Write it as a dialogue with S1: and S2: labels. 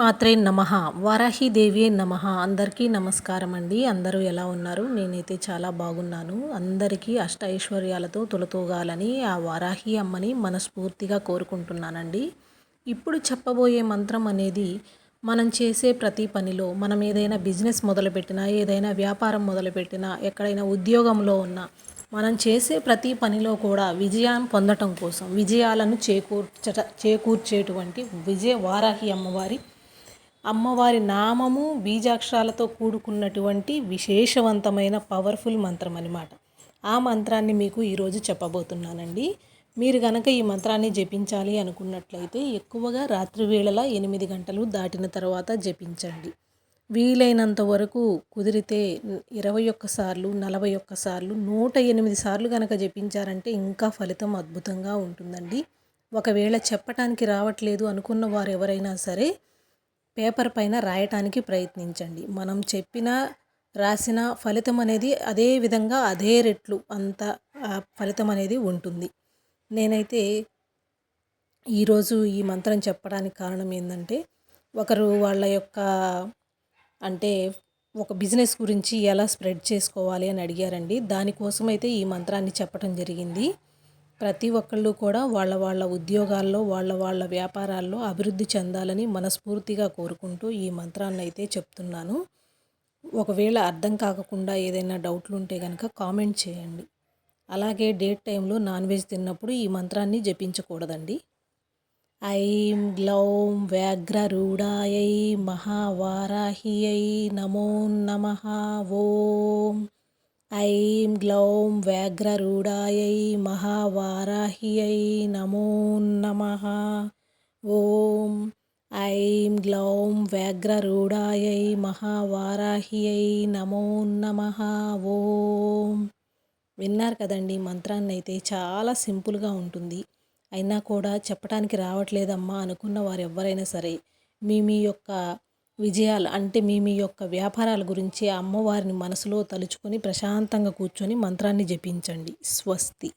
S1: మాత్రే నమ వారాహిదేవి నమ. అందరికీ నమస్కారం అండి. అందరూ ఎలా ఉన్నారు? నేనైతే చాలా బాగున్నాను. అందరికీ అష్ట ఐశ్వర్యాలతో తొలతూగాలని ఆ వారాహి అమ్మని మనస్ఫూర్తిగా కోరుకుంటున్నానండి. ఇప్పుడు చెప్పబోయే మంత్రం అనేది మనం చేసే ప్రతి పనిలో మనం ఏదైనా బిజినెస్ మొదలుపెట్టినా ఏదైనా వ్యాపారం మొదలుపెట్టినా ఎక్కడైనా ఉద్యోగంలో ఉన్నా మనం చేసే ప్రతి పనిలో కూడా విజయం పొందటం కోసం విజయాలను చేకూర్చట చేకూర్చేటువంటి విజయ వారాహి అమ్మవారి అమ్మవారి నామము బీజాక్షరాలతో కూడుకున్నటువంటి విశేషవంతమైన పవర్ఫుల్ మంత్రం అనమాట ఆ మంత్రాన్ని మీకు ఈరోజు చెప్పబోతున్నానండి. మీరు గనక ఈ మంత్రాన్ని జపించాలి అనుకున్నట్లయితే ఎక్కువగా రాత్రి వేళల ఎనిమిది గంటలు దాటిన తర్వాత జపించండి. వీలైనంత వరకు కుదిరితే ఇరవై ఒక్కసార్లు నలభై ఒక్కసార్లు నూట ఎనిమిది సార్లు కనుక జపించారంటే ఇంకా ఫలితం అద్భుతంగా ఉంటుందండి. ఒకవేళ చెప్పటానికి రావట్లేదు అనుకున్న వారు ఎవరైనా సరే పేపర్ పైన రాయటానికి ప్రయత్నించండి. మనం చెప్పిన రాసిన ఫలితం అనేది అదే విధంగా అదే రెట్లు అంత ఫలితం అనేది ఉంటుంది. నేనైతే ఈరోజు ఈ మంత్రం చెప్పడానికి కారణం ఏంటంటే ఒకరు వాళ్ళ యొక్క అంటే ఒక బిజినెస్ గురించి ఎలా స్ప్రెడ్ చేసుకోవాలి అని అడిగారండి. దానికోసమైతే ఈ మంత్రాన్ని చెప్పడం జరిగింది. ప్రతి ఒక్కళ్ళు కూడా వాళ్ళ వాళ్ళ ఉద్యోగాల్లో వాళ్ళ వాళ్ళ వ్యాపారాల్లో అభివృద్ధి చెందాలని మనస్ఫూర్తిగా కోరుకుంటూ ఈ మంత్రాన్ని అయితే చెప్తున్నాను. ఒకవేళ అర్థం కాకుండా ఏదైనా డౌట్లు ఉంటే కనుక కామెంట్ చేయండి. అలాగే డేట్ టైంలో నాన్ వెజ్ తిన్నప్పుడు ఈ మంత్రాన్ని జపించకూడదండి. ఐం గ్లౌం వ్యాఘ్రరూఢాయై మహావారాహియై నమో నమ. ఓం. ఐం గ్లౌం వ్యాఘ్రరూఢాయై మహావారాహ్యై నమో నమ. ఓం ఐం గ్లౌం వ్యాఘ్రరూఢాయై మహావారాహ్యై నమో నమ. ఓం. విన్నారు కదండి మంత్రాన్ని అయితే చాలా సింపుల్గా ఉంటుంది. అయినా కూడా చెప్పడానికి రావట్లేదమ్మా అనుకున్న వారు ఎవరైనా సరే మీ మీ యొక్క విజయాలు అంటే మీ మీ యొక్క వ్యాపారాల గురించి అమ్మవారిని మనసులో తలుచుకొని ప్రశాంతంగా కూర్చొని మంత్రాన్ని జపించండి. స్వస్తి.